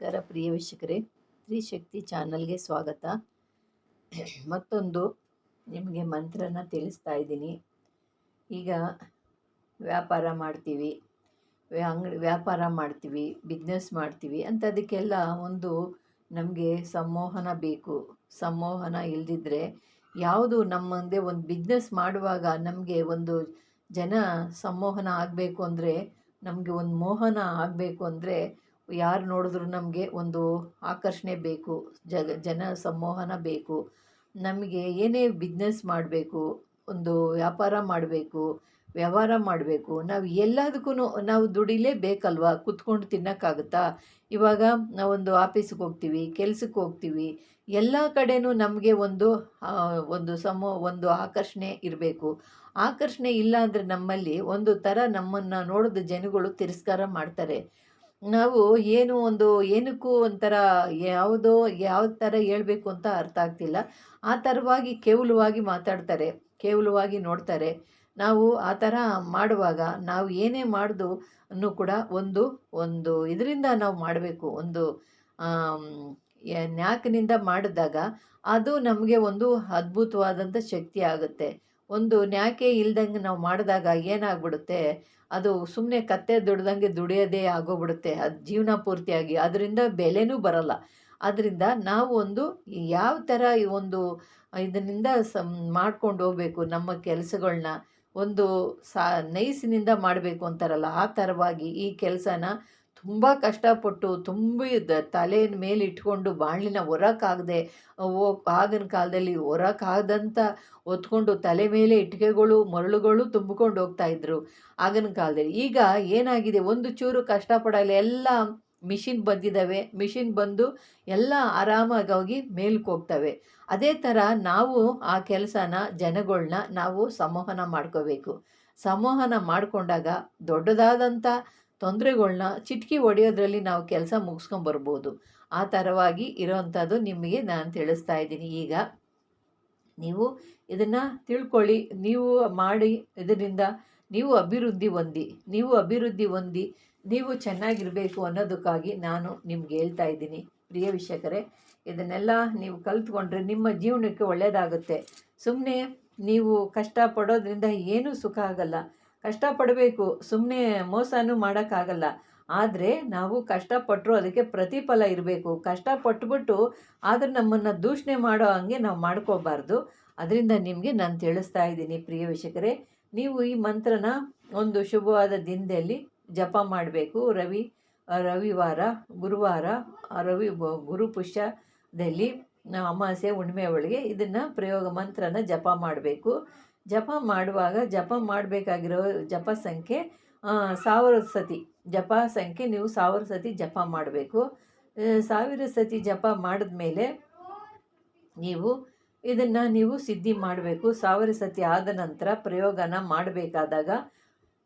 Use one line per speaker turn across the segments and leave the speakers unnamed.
ನಮಸ್ಕಾರ ಪ್ರಿಯ ವೀಕ್ಷಕರೇ. ತ್ರಿಶಕ್ತಿ ಚಾನಲ್ಗೆ ಸ್ವಾಗತ. ಮತ್ತೊಂದು ನಿಮಗೆ ಮಂತ್ರನ ತಿಳಿಸ್ತಾ ಇದ್ದೀನಿ. ಈಗ ವ್ಯಾಪಾರ ಮಾಡ್ತೀವಿ. ಅಂಗಡಿ ವ್ಯಾಪಾರ ಮಾಡ್ತೀವಿ ಬಿಸ್ನೆಸ್ ಮಾಡ್ತೀವಿ, ಅಂಥದಕ್ಕೆಲ್ಲ ಒಂದು ನಮಗೆ ಸಂಮೋಹನ ಬೇಕು. ಸಂಮೋಹನ ಇಲ್ದಿದ್ರೆ ಯಾವುದು ನಮ್ಮಂದೆ ಮುಂದೆ ಒಂದು ಬಿಸ್ನೆಸ್ ಮಾಡುವಾಗ ನಮಗೆ ಒಂದು ಜನ ಸಂಮೋಹನ ಆಗಬೇಕು ಅಂದರೆ, ನಮಗೆ ಒಂದು ಮೋಹನ ಆಗಬೇಕು ಅಂದರೆ ಯಾರು ನೋಡಿದ್ರು ನಮಗೆ ಒಂದು ಆಕರ್ಷಣೆ ಬೇಕು, ಜಗ, ಜನ ಸಂಮೋಹನ ಬೇಕು, ನಮಗೆ ಏನೇ ಬಿಸ್ನೆಸ್ ಮಾಡಬೇಕು, ಒಂದು ವ್ಯಾಪಾರ ಮಾಡಬೇಕು, ವ್ಯವಹಾರ ಮಾಡಬೇಕು, ನಾವು ಎಲ್ಲದಕ್ಕೂ ನಾವು ದುಡಿಲೇಬೇಕಲ್ವ? ಕುತ್ಕೊಂಡು ತಿನ್ನೋಕ್ಕಾಗುತ್ತಾ? ಇವಾಗ ನಾವೊಂದು ಆಫೀಸಿಗೆ ಹೋಗ್ತೀವಿ ಕೆಲಸಕ್ಕೆ ಹೋಗ್ತೀವಿ, ಎಲ್ಲ ಕಡೆನೂ ನಮಗೆ ಒಂದು ಒಂದು ಸಮೋ, ಒಂದು ಆಕರ್ಷಣೆ ಇರಬೇಕು. ಆಕರ್ಷಣೆ ಇಲ್ಲ ಅಂದರೆ ನಮ್ಮಲ್ಲಿ ಒಂದು ಥರ ನಮ್ಮನ್ನು ನೋಡಿದ ಜನಗಳು ತಿರಸ್ಕಾರ ಮಾಡ್ತಾರೆ. ನಾವು ಏನು ಒಂದು ಏನಕ್ಕೂ ಒಂಥರ ಯಾವುದೋ ಯಾವ ಥರ ಹೇಳಬೇಕು ಅಂತ ಅರ್ಥ ಆಗ್ತಿಲ್ಲ. ಆ ಥರವಾಗಿ ಕೇವಲವಾಗಿ ಮಾತಾಡ್ತಾರೆ, ಕೇವಲವಾಗಿ ನೋಡ್ತಾರೆ. ನಾವು ಆ ಥರ ಮಾಡುವಾಗ ನಾವು ಏನೇ ಮಾಡ್ದು ಅನ್ನು ಕೂಡ ಒಂದು ಒಂದು ಇದರಿಂದ ನಾವು ಮಾಡಬೇಕು. ಒಂದು ನ್ಯಾಕ್ನಿಂದ ಮಾಡಿದಾಗ ಅದು ನಮಗೆ ಒಂದು ಅದ್ಭುತವಾದಂಥ ಶಕ್ತಿ ಆಗುತ್ತೆ. ಒಂದು ನ್ಯಾಕೆ ಇಲ್ದಂಗೆ ನಾವು ಮಾಡಿದಾಗ ಏನಾಗ್ಬಿಡುತ್ತೆ? ಅದು ಸುಮ್ಮನೆ ಕತ್ತೆ ದುಡ್ದಂಗೆ ದುಡಿಯೋದೇ ಆಗೋಗ್ಬಿಡುತ್ತೆ. ಅದು ಜೀವನ ಪೂರ್ತಿಯಾಗಿ. ಅದರಿಂದ ಬೆಲೆನೂ ಬರಲ್ಲ. ಅದರಿಂದ ನಾವು ಒಂದು ಯಾವ ಥರ ಈ ಒಂದು ಇದರಿಂದ ಸಮ್ ಮಾಡ್ಕೊಂಡು ಹೋಗ್ಬೇಕು ನಮ್ಮ ಕೆಲಸಗಳನ್ನ ಒಂದು ಸಾ ನೈಸಿನಿಂದ ಮಾಡಬೇಕು ಅಂತಾರಲ್ಲ, ಆ ಥರವಾಗಿ ಈ ಕೆಲಸನ ತುಂಬ ಕಷ್ಟಪಟ್ಟು ತುಂಬ ತಲೆಯ ಮೇಲೆ ಇಟ್ಕೊಂಡು ಬಾಣಲಿನ ಹೊರಕ್ಕಾಗದೆ ಓ, ಆಗಿನ ಕಾಲದಲ್ಲಿ ಹೊರಕ್ಕಾಗದಂಥ ಹೊತ್ಕೊಂಡು ತಲೆ ಮೇಲೆ ಇಟ್ಟಿಗೆಗಳು, ಮರಳುಗಳು ತುಂಬಿಕೊಂಡು ಹೋಗ್ತಾಯಿದ್ರು ಆಗಿನ ಕಾಲದಲ್ಲಿ. ಈಗ ಏನಾಗಿದೆ? ಒಂದು ಚೂರು ಕಷ್ಟಪಡಲ್ಲ, ಎಲ್ಲ ಮಿಷಿನ್ ಬಂದಿದ್ದಾವೆ ಮಿಷಿನ್ ಬಂದು ಎಲ್ಲ ಆರಾಮಾಗಿ ಹೋಗಿ ಮೇಲಕ್ಕೆ ಹೋಗ್ತವೆ. ಅದೇ ಥರ ನಾವು ಆ ಕೆಲಸನ ಜನಗಳನ್ನ ನಾವು ಸಂವಹನ ಮಾಡ್ಕೋಬೇಕು. ಸಂವಹನ ಮಾಡಿಕೊಂಡಾಗ ದೊಡ್ಡದಾದಂಥ ತೊಂದರೆಗಳ್ನ ಚಿಟಕಿ ಹೊಡೆಯೋದ್ರಲ್ಲಿ ನಾವು ಕೆಲಸ ಮುಗಿಸ್ಕೊಂಬರ್ಬೋದು ಆ ಥರವಾಗಿ ಇರೋವಂಥದ್ದು ನಿಮಗೆ ನಾನು ತಿಳಿಸ್ತಾ ಇದ್ದೀನಿ. ಈಗ ನೀವು ಇದನ್ನು ತಿಳ್ಕೊಳ್ಳಿ, ನೀವು ಮಾಡಿ, ಇದರಿಂದ ನೀವು ಅಭಿವೃದ್ಧಿ ಹೊಂದಿ, ನೀವು ಅಭಿವೃದ್ಧಿ ಹೊಂದಿ, ನೀವು ಚೆನ್ನಾಗಿರಬೇಕು ಅನ್ನೋದಕ್ಕಾಗಿ ನಾನು ನಿಮ್ಗೆ ಹೇಳ್ತಾ ಇದ್ದೀನಿ. ಪ್ರಿಯ ವಿಷಯಕರೇ ಇದನ್ನೆಲ್ಲ ನೀವು ಕಲ್ತ್ಕೊಂಡ್ರೆ ನಿಮ್ಮ ಜೀವನಕ್ಕೆ ಒಳ್ಳೆಯದಾಗುತ್ತೆ ಸುಮ್ಮನೆ ನೀವು ಕಷ್ಟಪಡೋದ್ರಿಂದ ಏನೂ ಸುಖ ಆಗಲ್ಲ. ಕಷ್ಟಪಡಬೇಕು. ಸುಮ್ಮನೆ ಮೋಸನೂ ಮಾಡೋಕ್ಕಾಗಲ್ಲ. ಆದರೆ ನಾವು ಕಷ್ಟಪಟ್ಟರು ಅದಕ್ಕೆ ಪ್ರತಿಫಲ ಇರಬೇಕು. ಕಷ್ಟಪಟ್ಬಿಟ್ಟು ಆದರೆ ನಮ್ಮನ್ನು ದೂಷಣೆ ಮಾಡೋ ಹಾಗೆ ನಾವು ಮಾಡ್ಕೋಬಾರ್ದು. ಅದರಿಂದ ನಿಮಗೆ ನಾನು ತಿಳಿಸ್ತಾ ಇದ್ದೀನಿ ಪ್ರಿಯ ವೀಕ್ಷಕರೇ. ನೀವು ಈ ಮಂತ್ರನ ಒಂದು ಶುಭವಾದ ದಿನದಲ್ಲಿ ಜಪ ಮಾಡಬೇಕು. ರವಿ, ರವಿವಾರ, ಗುರುವಾರ, ರವಿ ಗುರು ಪುಷ್ಯದಲ್ಲಿ ಅಮಾವಾಸ್ಯೆ ಹುಣ್ಣಿಮೆ ಒಳಗೆ ಇದನ್ನು ಪ್ರಯೋಗ ಮಂತ್ರನ ಜಪ ಮಾಡಬೇಕು. ಜಪ ಮಾಡುವಾಗ ಜಪ ಮಾಡಬೇಕಾಗಿರೋ ಜಪ ಸಂಖ್ಯೆ ಸಾವಿರ ಸತಿ. ಜಪ ಸಂಖ್ಯೆ, ನೀವು ಸಾವಿರ ಸತಿ ಜಪ ಮಾಡಬೇಕು. ಸಾವಿರ ಸತಿ ಜಪ ಮಾಡಿದ ಮೇಲೆ ನೀವು ಇದನ್ನು ನೀವು ಸಿದ್ಧಿ ಮಾಡಬೇಕು. ಸಾವಿರ ಸತಿ ಆದ ನಂತರ ಪ್ರಯೋಗನ ಮಾಡಬೇಕಾದಾಗ,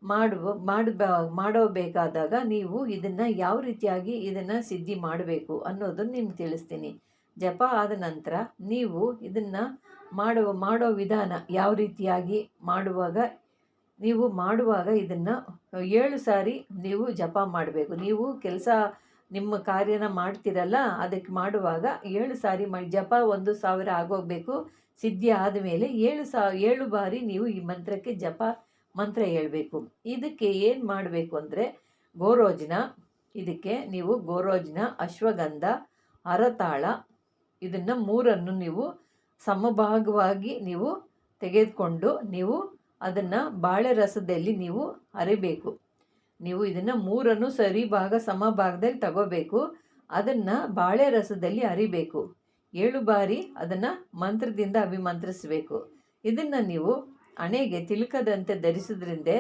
ಮಾಡುವ ಮಾಡಬ ಮಾಡೋಬೇಕಾದಾಗ ನೀವು ಇದನ್ನು ಯಾವ ರೀತಿಯಾಗಿ ಇದನ್ನು ಸಿದ್ಧಿ ಮಾಡಬೇಕು ಅನ್ನೋದನ್ನು ನಿಮ್ಗೆ ತಿಳಿಸ್ತೀನಿ. ಜಪ ಆದ ನಂತರ ನೀವು ಇದನ್ನು ಮಾಡುವ, ಮಾಡೋ ವಿಧಾನ ಯಾವ ರೀತಿಯಾಗಿ ಮಾಡುವಾಗ, ನೀವು ಮಾಡುವಾಗ ಇದನ್ನು ಏಳು ಸಾರಿ ನೀವು ಜಪ ಮಾಡಬೇಕು. ನೀವು ಕೆಲಸ ನಿಮ್ಮ ಕಾರ್ಯನ ಮಾಡ್ತೀರಲ್ಲ, ಅದಕ್ಕೆ ಮಾಡುವಾಗ ಏಳು ಸಾರಿ ಮಾಡಿ, ಜಪ ಒಂದು ಸಾವಿರ ಆಗೋಗಬೇಕು, ಸಿದ್ಧಿ ಆದಮೇಲೆ ಏಳು ಸಾ, ಏಳು ಬಾರಿ ನೀವು ಈ ಮಂತ್ರಕ್ಕೆ ಜಪ ಮಂತ್ರ ಹೇಳಬೇಕು. ಇದಕ್ಕೆ ಏನು ಮಾಡಬೇಕು ಅಂದರೆ, ಗೋರೋಜನ, ಇದಕ್ಕೆ ನೀವು ಗೋರೋಜನ, ಅಶ್ವಗಂಧ, ಅರತಾಳ, ಇದನ್ನು ಮೂರನ್ನು ನೀವು ಸಮಭಾಗವಾಗಿ ನೀವು ತೆಗೆದುಕೊಂಡು ನೀವು ಅದನ್ನು ಬಾಳೆ ರಸದಲ್ಲಿ ನೀವು ಅರಿಬೇಕು. ನೀವು ಇದನ್ನು ಮೂರನ್ನು ಸರಿ ಭಾಗ ಸಮ ಭಾಗದಲ್ಲಿ ತಗೋಬೇಕು. ಅದನ್ನು ಬಾಳೆ ರಸದಲ್ಲಿ ಅರಿಬೇಕು. ಏಳು ಬಾರಿ ಅದನ್ನು ಮಂತ್ರದಿಂದ ಅಭಿಮಂತ್ರಿಸಬೇಕು. ಇದನ್ನು ನೀವು ಹಣೆಗೆ ತಿಲಕದಂತೆ ಧರಿಸೋದ್ರಿಂದ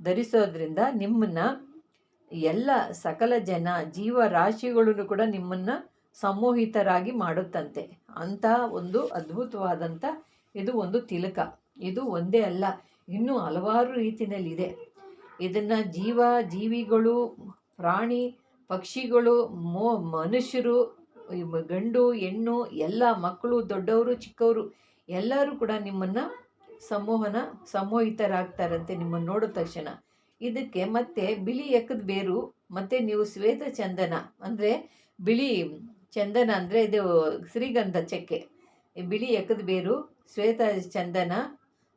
ಧರಿಸೋದ್ರಿಂದ ನಿಮ್ಮನ್ನು ಎಲ್ಲ ಸಕಲ ಜನ ಜೀವರಾಶಿಗಳನ್ನು ಕೂಡ ನಿಮ್ಮನ್ನು ಸಮೂಹಿತರಾಗಿ ಮಾಡುತ್ತಂತೆ. ಅಂಥ ಒಂದು ಅದ್ಭುತವಾದಂಥ ಇದು ಒಂದು ತಿಲಕ. ಇದು ಒಂದೇ ಅಲ್ಲ, ಇನ್ನೂ ಹಲವಾರು ರೀತಿಯಲ್ಲಿದೆ. ಇದನ್ನು ಜೀವ, ಜೀವಿಗಳು, ಪ್ರಾಣಿ, ಪಕ್ಷಿಗಳು, ಮೋ, ಮನುಷ್ಯರು ಗಂಡು, ಹೆಣ್ಣು, ಎಲ್ಲ ಮಕ್ಕಳು, ದೊಡ್ಡವರು, ಚಿಕ್ಕವರು, ಎಲ್ಲರೂ ಕೂಡ ನಿಮ್ಮನ್ನು ಸಮೂಹನ ಸಮ್ಮೋಹಿತರಾಗ್ತಾರಂತೆ ನಿಮ್ಮನ್ನು ನೋಡಿದ ತಕ್ಷಣ. ಇದಕ್ಕೆ ಮತ್ತೆ ಬಿಳಿ ಎಕ್ಕದ ಬೇರು, ಮತ್ತು ನೀವು ಶ್ವೇತ ಚಂದನ, ಅಂದರೆ ಬಿಳಿ ಚಂದನ ಅಂದರೆ ಇದು ಶ್ರೀಗಂಧ ಚಕ್ಕೆ. ಬಿಳಿ ಎಕ್ಕದ ಬೇರು, ಶ್ವೇತ ಚಂದನ,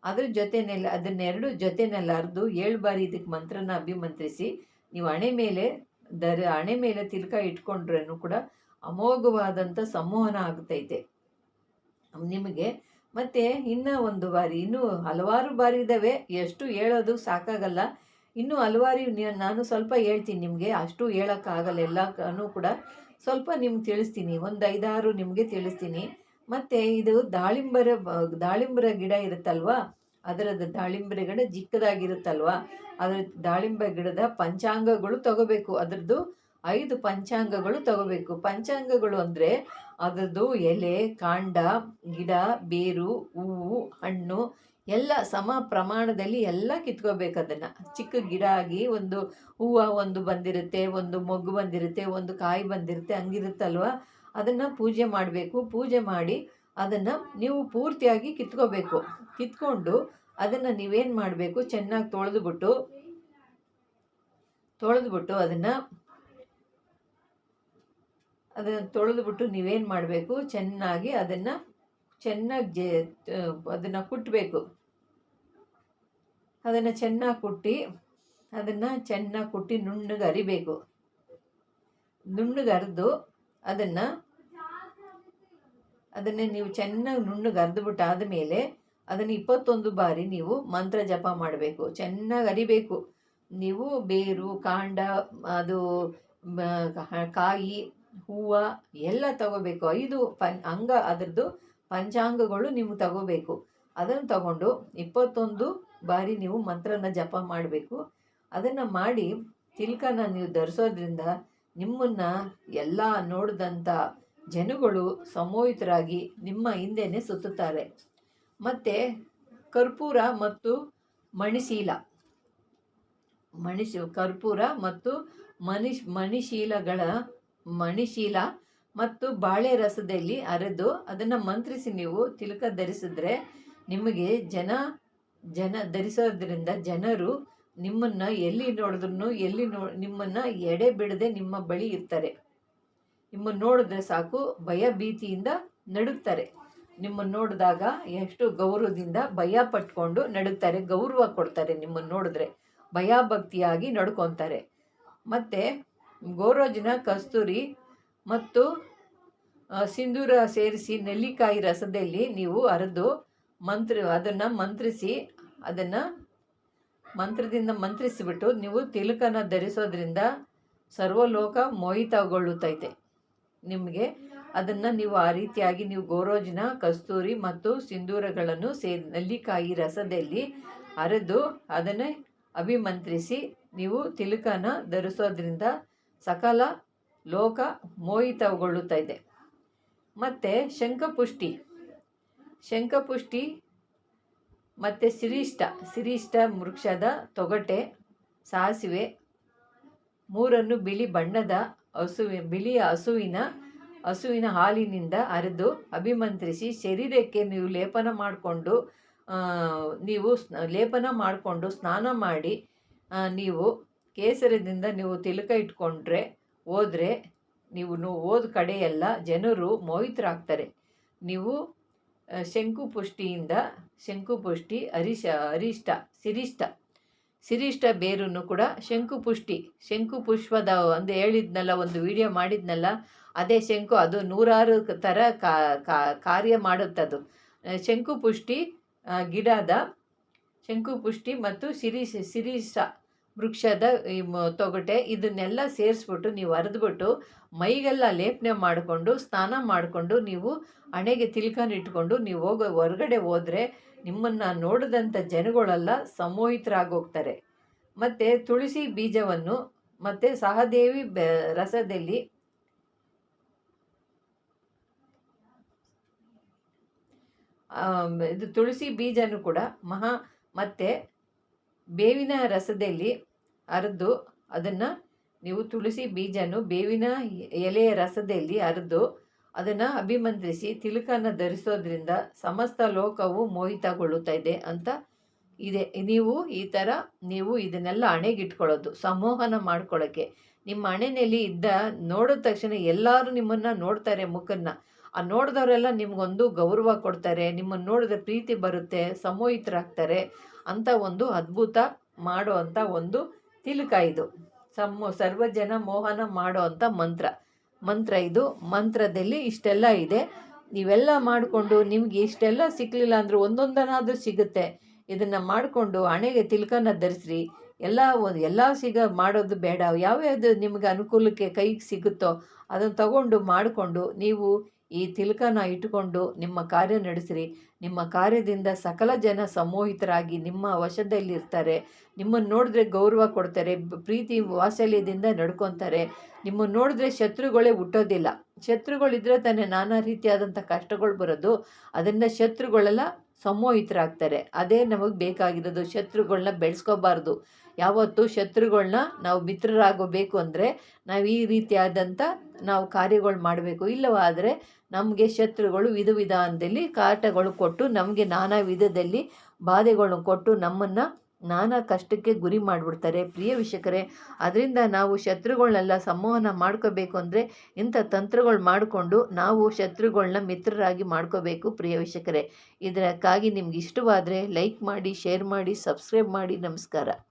ಅದ್ರ ಜೊತೆನೆಲ್ಲ ಅದನ್ನೆರಡು ಜೊತೆನೆಲ್ಲ ಅರ್ದು ಏಳು ಬಾರಿ ಇದಕ್ಕೆ ಮಂತ್ರನ ಅಭಿಮಂತ್ರಿಸಿ ನೀವು ಹಣೆ ಮೇಲೆ ದರ, ಹಣೆ ಮೇಲೆ ತಿಲಕ ಇಟ್ಕೊಂಡ್ರೂ ಕೂಡ ಅಮೋಘವಾದಂಥ ಸಂಮೋಹನ ಆಗ್ತೈತೆ. ನಿಮಗೆ ಮತ್ತು ಇನ್ನೂ ಒಂದು ಬಾರಿ, ಇನ್ನೂ ಹಲವಾರು ಬಾರಿ ಇದ್ದಾವೆ ಎಷ್ಟು ಹೇಳೋದು ಸಾಕಾಗಲ್ಲ. ಇನ್ನೂ ಹಲವಾರು ನಾನು ಸ್ವಲ್ಪ ಹೇಳ್ತೀನಿ ನಿಮಗೆ. ಅಷ್ಟು ಹೇಳೋಕ್ಕಾಗಲ್ಲ. ಎಲ್ಲ ಕೂಡ ಸ್ವಲ್ಪ ನಿಮ್ಗೆ ತಿಳಿಸ್ತೀನಿ, ಒಂದು ಐದಾರು ನಿಮಗೆ ತಿಳಿಸ್ತೀನಿ. ಮತ್ತು ಇದು ದಾಳಿಂಬರ ದಾಳಿಂಬರ ಗಿಡ ಇರುತ್ತಲ್ವಾ? ಅದರದ್ದು ದಾಳಿಂಬರ ಗಿಡ ಚಿಕ್ಕದಾಗಿರುತ್ತಲ್ವಾ? ಅದರ ದಾಳಿಂಬೆ ಗಿಡದ ಪಂಚಾಂಗಗಳು ತಗೋಬೇಕು, ಅದರದ್ದು ಐದು ಪಂಚಾಂಗಗಳು ತಗೋಬೇಕು. ಪಂಚಾಂಗಗಳು ಅಂದರೆ ಅದರದ್ದು ಎಲೆ, ಕಾಂಡ, ಗಿಡ, ಬೇರು, ಹೂವು, ಹಣ್ಣು ಎಲ್ಲ ಸಮ ಪ್ರಮಾಣದಲ್ಲಿ ಎಲ್ಲ ಕಿತ್ಕೋಬೇಕು ಅದನ್ನು. ಚಿಕ್ಕ ಗಿಡ ಆಗಿ ಒಂದು ಹೂವು ಒಂದು ಬಂದಿರುತ್ತೆ, ಒಂದು ಮೊಗ್ಗು ಬಂದಿರುತ್ತೆ, ಒಂದು ಕಾಯಿ ಬಂದಿರುತ್ತೆ, ಹಂಗಿರುತ್ತಲ್ವ? ಅದನ್ನು ಪೂಜೆ ಮಾಡಬೇಕು. ಪೂಜೆ ಮಾಡಿ ಅದನ್ನು ನೀವು ಪೂರ್ತಿಯಾಗಿ ಕಿತ್ಕೋಬೇಕು. ಕಿತ್ಕೊಂಡು ಅದನ್ನು ನೀವೇನು ಮಾಡಬೇಕು? ಚೆನ್ನಾಗಿ ತೊಳೆದುಬಿಟ್ಟು, ತೊಳೆದ್ಬಿಟ್ಟು ಅದನ್ನು ಅದನ್ನು ತೊಳೆದ್ಬಿಟ್ಟು ನೀವೇನು ಮಾಡಬೇಕು? ಚೆನ್ನಾಗಿ ಅದನ್ನು ಚೆನ್ನಾಗಿ ಜೆ ಅದನ್ನು ಕುಟ್ಟಬೇಕು ಅದನ್ನು ಚೆನ್ನಾಗಿ ಕುಟ್ಟಿ, ಅದನ್ನು ಚೆನ್ನಾಗಿ ಕುಟ್ಟಿ ನುಣ್ಣಗೆ ಅರಿಬೇಕು. ನುಣ್ಣಗೆ ಅರೆದು ಅದನ್ನು ಅದನ್ನು ನೀವು ಚೆನ್ನಾಗಿ ನುಣ್ಣಗೆ ಅರೆದುಬಿಟ್ಟು ಆದಮೇಲೆ ಅದನ್ನು ಇಪ್ಪತ್ತೊಂದು ಬಾರಿ ನೀವು ಮಂತ್ರ ಜಪ ಮಾಡಬೇಕು. ಚೆನ್ನಾಗಿ ಅರಿಬೇಕು. ನೀವು ಬೇರು, ಕಾಂಡ, ಅದು ಕಾಯಿ, ಹೂವು ಎಲ್ಲ ತಗೋಬೇಕು. ಐದು ಪಂ ಅಂಗ ಅದರದ್ದು ಪಂಚಾಂಗಗಳು ನೀವು ತಗೋಬೇಕು. ಅದನ್ನು ತಗೊಂಡು ಇಪ್ಪತ್ತೊಂದು ಬಾರಿ ನೀವು ಮಂತ್ರನ ಜಪ ಮಾಡಬೇಕು. ಅದನ್ನು ಮಾಡಿ ತಿಲ್ಕನ ನೀವು ಧರಿಸೋದ್ರಿಂದ ನಿಮ್ಮನ್ನು ಎಲ್ಲ ನೋಡಿದಂಥ ಜನಗಳು ಸಮೋಹಿತರಾಗಿ ನಿಮ್ಮ ಹಿಂದೆನೇ ಸುತ್ತುತ್ತಾರೆ. ಮತ್ತು ಕರ್ಪೂರ ಮತ್ತು ಮಣಿಶೀಲ. ಮಣಿಶ, ಕರ್ಪೂರ ಮತ್ತು ಮಣಿಶ್ ಮಣಿಶೀಲಗಳ ಮಣಿಶೀಲ ಮತ್ತು ಬಾಳೆ ರಸದಲ್ಲಿ ಅರೆದು ಅದನ್ನು ಮಂತ್ರಿಸಿ ನೀವು ತಿಲಕ ಧರಿಸಿದ್ರೆ ನಿಮಗೆ ಜನ ಜನ ಧರಿಸೋದ್ರಿಂದ ಜನರು ನಿಮ್ಮನ್ನು ಎಲ್ಲಿ ನೋಡಿದ್ರು ಎಲ್ಲಿ ನೋ, ನಿಮ್ಮನ್ನು ಎಡೆ ಬಿಡದೆ ನಿಮ್ಮ ಬಳಿ ಇರ್ತಾರೆ. ನಿಮ್ಮನ್ನು ನೋಡಿದ್ರೆ ಸಾಕು, ಭಯ ಭೀತಿಯಿಂದ ನಡುಗ್ತಾರೆ. ನಿಮ್ಮನ್ನು ನೋಡಿದಾಗ ಎಷ್ಟು ಗೌರವದಿಂದ ಭಯ ಪಟ್ಕೊಂಡು ನಡುಗ್ತಾರೆ, ಗೌರವ ಕೊಡ್ತಾರೆ ನಿಮ್ಮನ್ನು ನೋಡಿದ್ರೆ. ಭಯಭಕ್ತಿಯಾಗಿ ನಡ್ಕೊತಾರೆ. ಮತ್ತು ಗೋರೋಜಿನ ಕಸ್ತೂರಿ ಮತ್ತು ಸಿಂಧೂರ ಸೇರಿಸಿ ನೆಲ್ಲಿಕಾಯಿ ರಸದಲ್ಲಿ ನೀವು ಅರೆದು ಮಂತ್ರ, ಅದನ್ನು ಮಂತ್ರಿಸಿ, ಅದನ್ನು ಮಂತ್ರದಿಂದ ಮಂತ್ರಿಸಿಬಿಟ್ಟು ನೀವು ತಿಲಕನ ಧರಿಸೋದ್ರಿಂದ ಸರ್ವಲೋಕ ಮೋಹಿತಗೊಳ್ಳುತ್ತೈತೆ. ನಿಮಗೆ ಅದನ್ನು ನೀವು ಆ ರೀತಿಯಾಗಿ ನೀವು ಗೋರೋಜಿನ, ಕಸ್ತೂರಿ ಮತ್ತು ಸಿಂಧೂರಗಳನ್ನು ಸೇ ನೆಲ್ಲಿಕಾಯಿ ರಸದಲ್ಲಿ ಅರೆದು ಅದನ್ನೇ ಅಭಿಮಂತ್ರಿಸಿ ನೀವು ತಿಲಕನ ಧರಿಸೋದ್ರಿಂದ ಸಕಲ ಲೋಕ ಮೋಹಿತಗೊಳ್ಳುತ್ತೈತೆ. ಮತ್ತು ಶಂಖಪುಷ್ಟಿ. ಶಂಖಪುಷ್ಟಿ, ಮತ್ತು ಸಿರಿಷ್ಟ ಸಿರಿಷ್ಟ ವೃಕ್ಷದ ತೊಗಟೆ, ಸಾಸಿವೆ, ಮೂರನ್ನು ಬಿಳಿ ಬಣ್ಣದ ಹಸುವಿ ಬಿಳಿಯ ಹಸುವಿನ ಹಸುವಿನ ಹಾಲಿನಿಂದ ಅರೆದು ಅಭಿಮಂತ್ರಿಸಿ ಶರೀರಕ್ಕೆ ನೀವು ಲೇಪನ ಮಾಡಿಕೊಂಡು ನೀವು ಲೇಪನ ಮಾಡಿಕೊಂಡು ಸ್ನಾನ ಮಾಡಿ ನೀವು ಕೇಸರದಿಂದ ನೀವು ತಿಲಕ ಇಟ್ಕೊಂಡ್ರೆ, ಹೋದರೆ ನೀವು ಹೋದ ಕಡೆಯೆಲ್ಲ ಜನರು ಮೋಹಿತರಾಗ್ತಾರೆ. ನೀವು ಶಂಕುಪುಷ್ಟಿಯಿಂದ ಶಂಕುಪುಷ್ಟಿ, ಅರಿಶ, ಅರಿಷ್ಟ, ಸಿರಿಷ್ಟ. ಸಿರಿಷ್ಟ ಬೇರನ್ನು ಕೂಡ ಶಂಕುಪುಷ್ಟಿ. ಶಂಕುಪುಷ್ಪದ ಒಂದು ಹೇಳಿದ್ನಲ್ಲ, ಒಂದು ವಿಡಿಯೋ ಮಾಡಿದ್ನಲ್ಲ, ಅದೇ ಶಂಕು ಅದು ನೂರಾರು ಥರ ಕಾರ್ಯ ಮಾಡುತ್ತದು. ಶಂಕುಪುಷ್ಟಿ ಗಿಡದ ಶಂಕುಪುಷ್ಟಿ ಮತ್ತು ಸಿರಿ ಸಿರಿಸ. ವೃಕ್ಷದ ತೊಗಟೆ ಇದನ್ನೆಲ್ಲ ಸೇರಿಸ್ಬಿಟ್ಟು ನೀವು ಅರೆದ್ಬಿಟ್ಟು ಮೈಗೆಲ್ಲ ಲೇಪನೆ ಮಾಡಿಕೊಂಡು, ಸ್ನಾನ ಮಾಡಿಕೊಂಡು ನೀವು ಹಣೆಗೆ ತಿಳ್ಕೊಂಡಿಟ್ಕೊಂಡು ನೀವು ಹೋಗೋ, ಹೊರಗಡೆ ಹೋದರೆ ನಿಮ್ಮನ್ನು ನೋಡಿದಂಥ ಜನಗಳೆಲ್ಲ ಸಮೋಹಿತರಾಗಿ ಹೋಗ್ತಾರೆ ಮತ್ತು ತುಳಸಿ ಬೀಜವನ್ನು, ಮತ್ತು ಸಹದೇವಿ ಬೆ, ರಸದಲ್ಲಿ ಇದು ತುಳಸಿ ಬೀಜನೂ ಕೂಡ ಮಹಾ, ಮತ್ತು ಬೇವಿನ ರಸದಲ್ಲಿ ಅರೆದು ಅದನ್ನು ನೀವು ತುಳಸಿ ಬೀಜನು ಬೇವಿನ ಎಲೆಯ ರಸದಲ್ಲಿ ಅರೆದು ಅದನ್ನು ಅಭಿಮಂತ್ರಿಸಿ ತಿಲಕನ್ನು ಧರಿಸೋದ್ರಿಂದ ಸಮಸ್ತ ಲೋಕವು ಮೋಹಿತಗೊಳ್ಳುತ್ತಾ ಇದೆ ಅಂತ ಇದೆ. ನೀವು ಈ ಥರ ನೀವು ಇದನ್ನೆಲ್ಲ ಹಣೆಗಿಟ್ಕೊಳ್ಳೋದು ಸಂಮೋಹನ ಮಾಡ್ಕೊಳ್ಳೋಕ್ಕೆ ನಿಮ್ಮ ಹಣೆಯಲ್ಲಿ ಇದ್ದ ನೋಡಿದ ತಕ್ಷಣ ಎಲ್ಲರೂ ನಿಮ್ಮನ್ನು ನೋಡ್ತಾರೆ ಮುಖನ್ನ. ಆ ನೋಡಿದವರೆಲ್ಲ ನಿಮಗೊಂದು ಗೌರವ ಕೊಡ್ತಾರೆ, ನಿಮ್ಮನ್ನು ನೋಡಿದ್ರೆ ಪ್ರೀತಿ ಬರುತ್ತೆ, ಸಮೋಹಿತರಾಗ್ತಾರೆ. ಅಂತ ಒಂದು ಅದ್ಭುತ ಮಾಡೋ ಅಂತ ಒಂದು ತಿಲಕ ಇದು ಸಮ ಸರ್ವಜನ ಮೋಹನ ಮಾಡೋ ಅಂತ ಮಂತ್ರ. ಮಂತ್ರ ಇದು, ಮಂತ್ರದಲ್ಲಿ ಇಷ್ಟೆಲ್ಲ ಇದೆ. ನೀವೆಲ್ಲ ಮಾಡಿಕೊಂಡು ನಿಮ್ಗೆ ಇಷ್ಟೆಲ್ಲ ಸಿಕ್ಕಲಿಲ್ಲ ಅಂದರೂ ಒಂದೊಂದನಾದರೂ ಸಿಗುತ್ತೆ. ಇದನ್ನು ಮಾಡಿಕೊಂಡು ಹಣೆಗೆ ತಿಲಕನ ಧರಿಸ್ರಿ. ಎಲ್ಲ ಒಂದು, ಎಲ್ಲ ಸಿಗ ಮಾಡೋದು ಬೇಡ. ಯಾವ್ಯಾವ್ದು ನಿಮಗೆ ಅನುಕೂಲಕ್ಕೆ ಕೈಗೆ ಸಿಗುತ್ತೋ ಅದನ್ನು ತಗೊಂಡು ಮಾಡಿಕೊಂಡು ನೀವು ಈ ತಿಲಕನ ಇಟ್ಟುಕೊಂಡು ನಿಮ್ಮ ಕಾರ್ಯ ನಡೆಸಿರಿ. ನಿಮ್ಮ ಕಾರ್ಯದಿಂದ ಸಕಲ ಜನ ಸಮೋಹಿತರಾಗಿ ನಿಮ್ಮ ವಶದಲ್ಲಿರ್ತಾರೆ. ನಿಮ್ಮನ್ನು ನೋಡಿದ್ರೆ ಗೌರವ ಕೊಡ್ತಾರೆ ಪ್ರೀತಿ ವಾತ್ಸಲ್ಯದಿಂದ ನಡ್ಕೊತಾರೆ. ನಿಮ್ಮನ್ನು ನೋಡಿದ್ರೆ ಶತ್ರುಗಳೇ ಹುಟ್ಟೋದಿಲ್ಲ. ಶತ್ರುಗಳಿದ್ರೆ ತಾನೇ ನಾನಾ ರೀತಿಯಾದಂಥ ಕಷ್ಟಗಳು ಬರೋದು. ಅದರಿಂದ ಶತ್ರುಗಳೆಲ್ಲ ಸಮೋಹಿತರಾಗ್ತಾರೆ. ಅದೇ ನಮಗೆ ಬೇಕಾಗಿರೋದು ಶತ್ರುಗಳನ್ನ ಬೆಳೆಸ್ಕೋಬಾರ್ದು. ಯಾವತ್ತೂ ಶತ್ರುಗಳನ್ನ ನಾವು ಮಿತ್ರರಾಗಬೇಕು ಅಂದರೆ ನಾವು ಈ ರೀತಿಯಾದಂಥ ನಾವು ಕಾರ್ಯಗಳು ಮಾಡಬೇಕು. ಇಲ್ಲವಾದರೆ ನಮಗೆ ಶತ್ರುಗಳು ವಿಧ ವಿಧಾನದಲ್ಲಿ ಕಾಟಗಳು ಕೊಟ್ಟು ನಮಗೆ ನಾನಾ ವಿಧದಲ್ಲಿ ಬಾಧೆಗಳನ್ನು ಕೊಟ್ಟು ನಮ್ಮನ್ನು ನಾನಾ ಕಷ್ಟಕ್ಕೆ ಗುರಿ ಮಾಡಿಬಿಡ್ತಾರೆ. ಪ್ರಿಯ ವಿಷಕರೇ ಅದರಿಂದ ನಾವು ಶತ್ರುಗಳನ್ನೆಲ್ಲ ಸಂವಹನ ಮಾಡ್ಕೋಬೇಕು ಅಂದರೆ ಇಂಥ ತಂತ್ರಗಳು ಮಾಡಿಕೊಂಡು ನಾವು ಶತ್ರುಗಳನ್ನ ಮಿತ್ರರಾಗಿ ಮಾಡ್ಕೋಬೇಕು ಪ್ರಿಯ ವಿಷಕರೇ ಇದಕ್ಕಾಗಿ ನಿಮ್ಗೆ ಇಷ್ಟವಾದರೆ ಲೈಕ್ ಮಾಡಿ, ಶೇರ್ ಮಾಡಿ, ಸಬ್ಸ್ಕ್ರೈಬ್ ಮಾಡಿ. ನಮಸ್ಕಾರ.